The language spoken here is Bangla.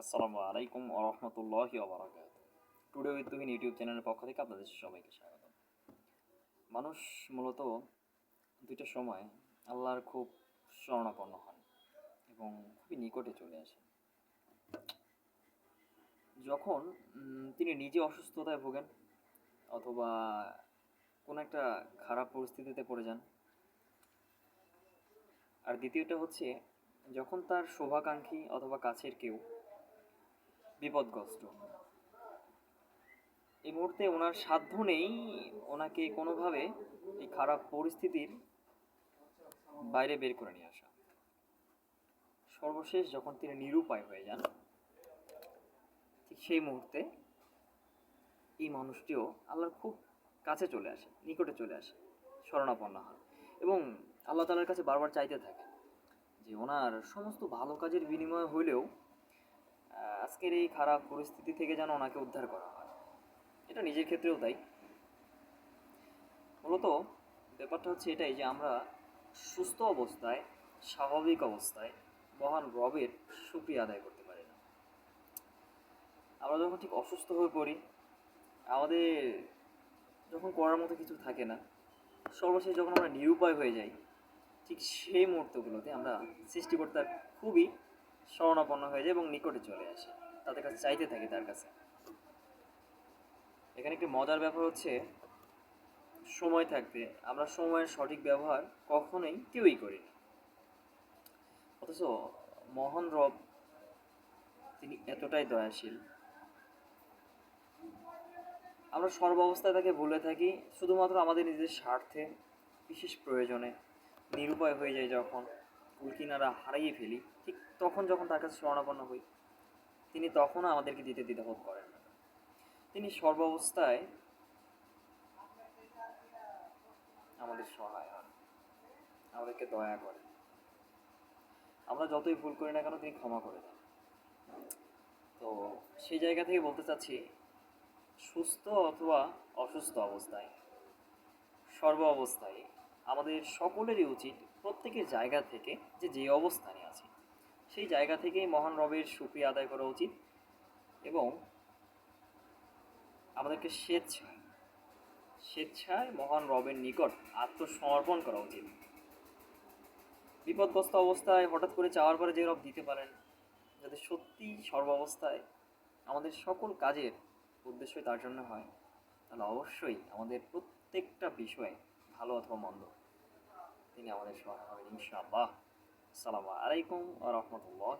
আসসালামু আলাইকুম আরহামতুল্লাহি ওবরাকাত টুডে উইথ তুহিন ইউটিউব চ্যানেলের পক্ষ থেকে আপনাদের সবাইকে স্বাগত মানুষ মূলত দুইটা সময় আল্লাহর খুব শরণাপন্ন হন এবং খুবই নিকটে চলে আসেন। যখন তিনি নিজে অসুস্থতায় ভোগেন অথবা কোনো একটা খারাপ পরিস্থিতিতে পড়ে যান। আর দ্বিতীয়টা হচ্ছে, যখন তার শুভাকাঙ্ক্ষী অথবা কাছের কেউ বিপদগ্রস্ত। এই মুহূর্তে ওনার সাধ্য নেই ওনাকে কোনোভাবে এই খারাপ পরিস্থিতির বাইরে বের করে নিয়ে আসা। সর্বশেষ যখন তিনি নিরুপায় হয়ে যান ঠিক সেই মুহূর্তে এই মানুষটিও আল্লাহর খুব কাছে চলে আসে নিকটে চলে আসে শরণাপন্ন হন এবং আল্লাহ তালার কাছে বারবার চাইতে থাকে যে ওনার সমস্ত ভালো কাজের বিনিময় হইলেও আহ, আজকের এই খারাপ পরিস্থিতি থেকে যেন ওনাকে উদ্ধার করা হয়। এটা নিজের ক্ষেত্রেও তাই। মূলত ব্যাপারটা হচ্ছে এটাই যে আমরা সুস্থ অবস্থায়, স্বাভাবিক অবস্থায় মহান রবের সুক্রিয়া আদায় করতে পারি না। আমরা যখন ঠিক অসুস্থ হয়ে পড়ি, আমাদের যখন করার মতো কিছু থাকে না, সর্বশেষ যখন আমরা নিরুপায় হয়ে যাই, ঠিক সেই মুহূর্তগুলোতে আমরা সৃষ্টিকর্তার খুবই শরণাপন্ন হয়ে যায় এবং নিকটে চলে আসে। তাদের কাছে চাইতে থাকে তার কাছে। এখানে একটি মজার ব্যাপার হচ্ছে, সময় থাকতে আমরা সময়ের সঠিক ব্যবহার কখনোই কেউই করি না। অথচ মহান রব তিনি এতটাই দয়াশীল। আমরা সর্বাবস্থায় তাকে ভুলে থাকি, শুধুমাত্র আমাদের নিজের স্বার্থে, বিশেষ প্রয়োজনে, নিরুপায় হয়ে যায় যখন। কুলকিনারা হারিয়ে ফেলি, ঠিক তখন যখন তার কাছে শরণাপন্ন হই, তিনি তখনও আমাদেরকে দিতে দ্বিধাবোধ করেন না। তিনি সর্বাবস্থায় আমাদের সহায় হন, আমাদেরকে দয়া করেন। আমরা যতই ভুল করি না কেন, তিনি ক্ষমা করে দেন। তো সেই জায়গা থেকে বলতে চাচ্ছি, সুস্থ অথবা অসুস্থ অবস্থায় সর্ব অবস্থায় আমাদের সকলেরই উচিত প্রত্যেকের জায়গা থেকে যে যে অবস্থানে আছে, সেই জায়গা থেকেই মহান রবের সুক্রিয়া আদায় করা উচিত এবং আমাদেরকে স্বেচ্ছায় স্বেচ্ছায় মহান রবের নিকট আত্মসমর্পণ করা উচিত। বিপদগ্রস্ত অবস্থায় হঠাৎ করে চাওয়ার পরে যে রব দিতে পারেন, যাতে সত্যি সর্বাবস্থায় আমাদের সকল কাজের উদ্দেশ্যই তার জন্য হয়, তাহলে অবশ্যই আমাদের প্রত্যেকটা বিষয়ে ভালো অথবা মন্দ। তিনি আমাদের সহায় হবেন ইনশাআল্লাহ। আসসালামু আলাইকুম আ রহমতুল্লাহ